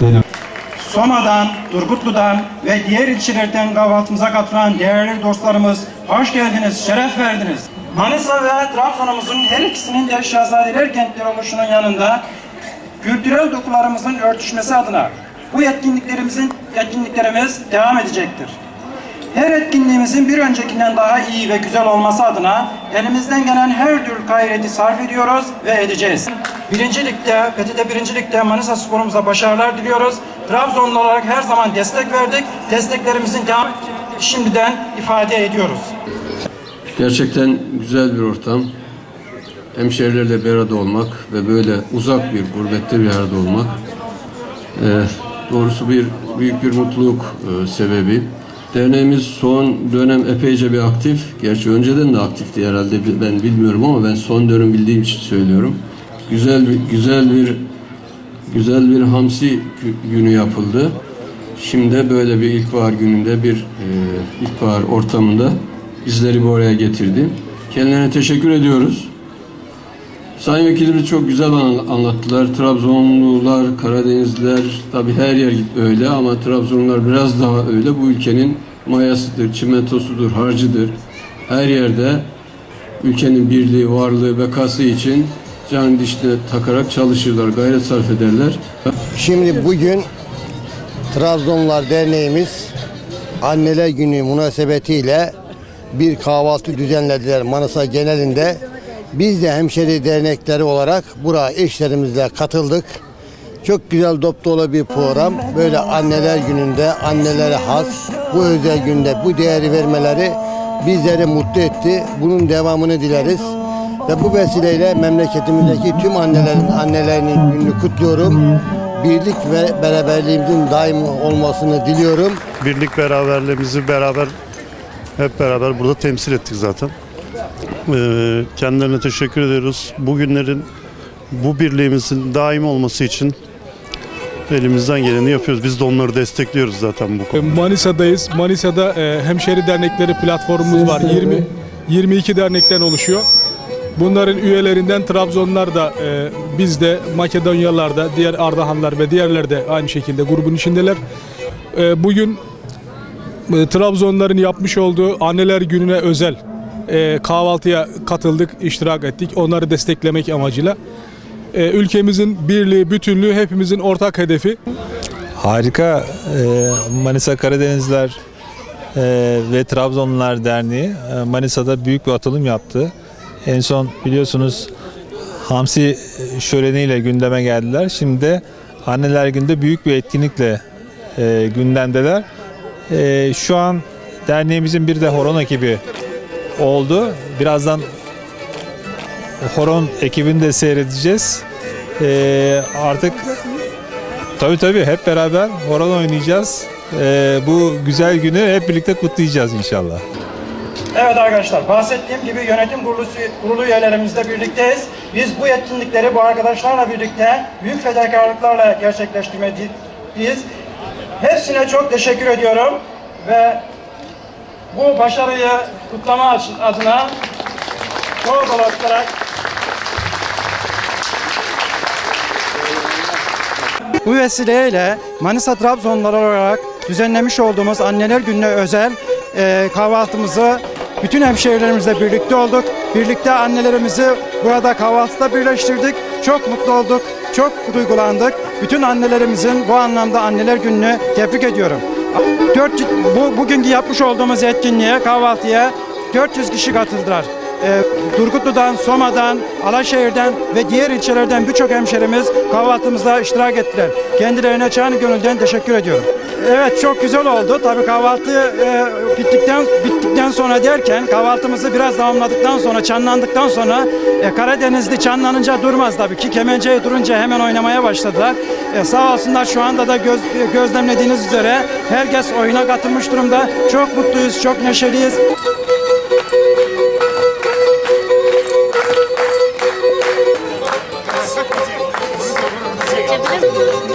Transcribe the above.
Dönem. Soma'dan, Turgutlu'dan ve diğer ilçelerden kahvaltımıza katılan değerli dostlarımız hoş geldiniz, şeref verdiniz. Manisa ve Trabzon'umuzun her ikisinin de Şehzadeler kentleri oluşunun yanında kültürel dokularımızın örtüşmesi adına bu etkinliklerimizin etkinliklerimiz devam edecektir. Her etkinliğimizin bir öncekinden daha iyi ve güzel olması adına elimizden gelen her türlü gayreti sarf ediyoruz ve edeceğiz. Birincilikte, PTT birincilikte Manisa sporumuza başarılar diliyoruz. Trabzonlu olarak her zaman destek verdik. Desteklerimizin devam şimdiden ifade ediyoruz. Gerçekten güzel bir ortam. Hemşehrilerle bir arada olmak ve böyle uzak bir gurbette bir arada olmak e, doğrusu bir büyük bir mutluluk e, sebebi. Derneğimiz son dönem epeyce bir aktif. Gerçi önceden de aktifti herhalde ben bilmiyorum ama ben son dönem bildiğim için söylüyorum. Güzel bir güzel bir güzel bir hamsi gü- günü yapıldı. Şimdi böyle bir ilkbahar gününde bir e, ilkbahar ortamında bizleri bu araya getirdi. Kendilerine teşekkür ediyoruz. Sayın Vekilimiz çok güzel an- anlattılar. Trabzonlular, Karadenizliler tabii her yer öyle ama Trabzonlular biraz daha öyle. Bu ülkenin mayasıdır, çimentosudur, harcıdır. Her yerde ülkenin birliği, varlığı, bekası için can dişine takarak çalışırlar, gayret sarf ederler. Şimdi bugün Trabzonlar Derneğimiz Anneler Günü münasebetiyle bir kahvaltı düzenlediler Manisa genelinde. Biz de hemşeri dernekleri olarak buraya eşlerimizle katıldık. Çok güzel dop dolu bir program. Böyle anneler gününde annelere has bu özel günde bu değeri vermeleri bizleri mutlu etti. Bunun devamını dileriz. Ve bu vesileyle memleketimizdeki tüm annelerin annelerinin gününü kutluyorum. Birlik ve beraberliğimizin daim olmasını diliyorum. birlik beraberliğimizi beraber hep beraber burada temsil ettik zaten. Ee, kendilerine teşekkür ediyoruz. Bugünlerin bu birliğimizin daim olması için elimizden geleni yapıyoruz. Biz de onları destekliyoruz zaten bu konuda. Manisa'dayız. Manisa'da e, hemşeri dernekleri platformumuz var. 20 22 dernekten oluşuyor. Bunların üyelerinden Trabzonlar da e, biz de Makedonyalılar da diğer Ardahanlar ve diğerler de aynı şekilde grubun içindeler. E, bugün e, Trabzonların yapmış olduğu Anneler Günü'ne özel e, kahvaltıya katıldık, iştirak ettik. Onları desteklemek amacıyla. E, ülkemizin birliği, bütünlüğü hepimizin ortak hedefi. Harika. Ee, Manisa Karadenizler e, ve Trabzonlular Derneği e, Manisa'da büyük bir atılım yaptı. En son biliyorsunuz Hamsi şöleniyle gündeme geldiler. Şimdi de Anneler Günü'nde büyük bir etkinlikle e, gündemdeler. E, şu an derneğimizin bir de horon ekibi oldu. Birazdan horon ekibini de seyredeceğiz. E, artık Tabii tabii hep beraber horon oynayacağız. Ee, bu güzel günü hep birlikte kutlayacağız inşallah. Evet arkadaşlar bahsettiğim gibi yönetim kurulu, kurulu üyelerimizle birlikteyiz. Biz bu etkinlikleri bu arkadaşlarla birlikte büyük fedakarlıklarla gerçekleştirmeliyiz. Hepsine çok teşekkür ediyorum ve bu başarıyı kutlama adına çok olarak Bu vesileyle Manisa Trabzonlar olarak düzenlemiş olduğumuz Anneler Günü'ne özel e, kahvaltımızı bütün hemşehrilerimizle birlikte olduk. Birlikte annelerimizi burada kahvaltıda birleştirdik. Çok mutlu olduk, çok duygulandık. Bütün annelerimizin bu anlamda Anneler Günü'nü tebrik ediyorum. 4, bu, bugünkü yapmış olduğumuz etkinliğe, kahvaltıya 400 kişi katıldılar. e, Turgutlu'dan, Soma'dan, Alaşehir'den ve diğer ilçelerden birçok hemşerimiz kahvaltımızda iştirak ettiler. Kendilerine canı gönülden teşekkür ediyorum. Evet çok güzel oldu. Tabii kahvaltı e, bittikten bittikten sonra derken kahvaltımızı biraz tamamladıktan sonra çanlandıktan sonra e, Karadenizli çanlanınca durmaz tabii ki. Kemençeyi durunca hemen oynamaya başladılar. E, sağ olsunlar şu anda da göz, e, gözlemlediğiniz üzere herkes oyuna katılmış durumda. Çok mutluyuz, çok neşeliyiz. Geçebilir miyim?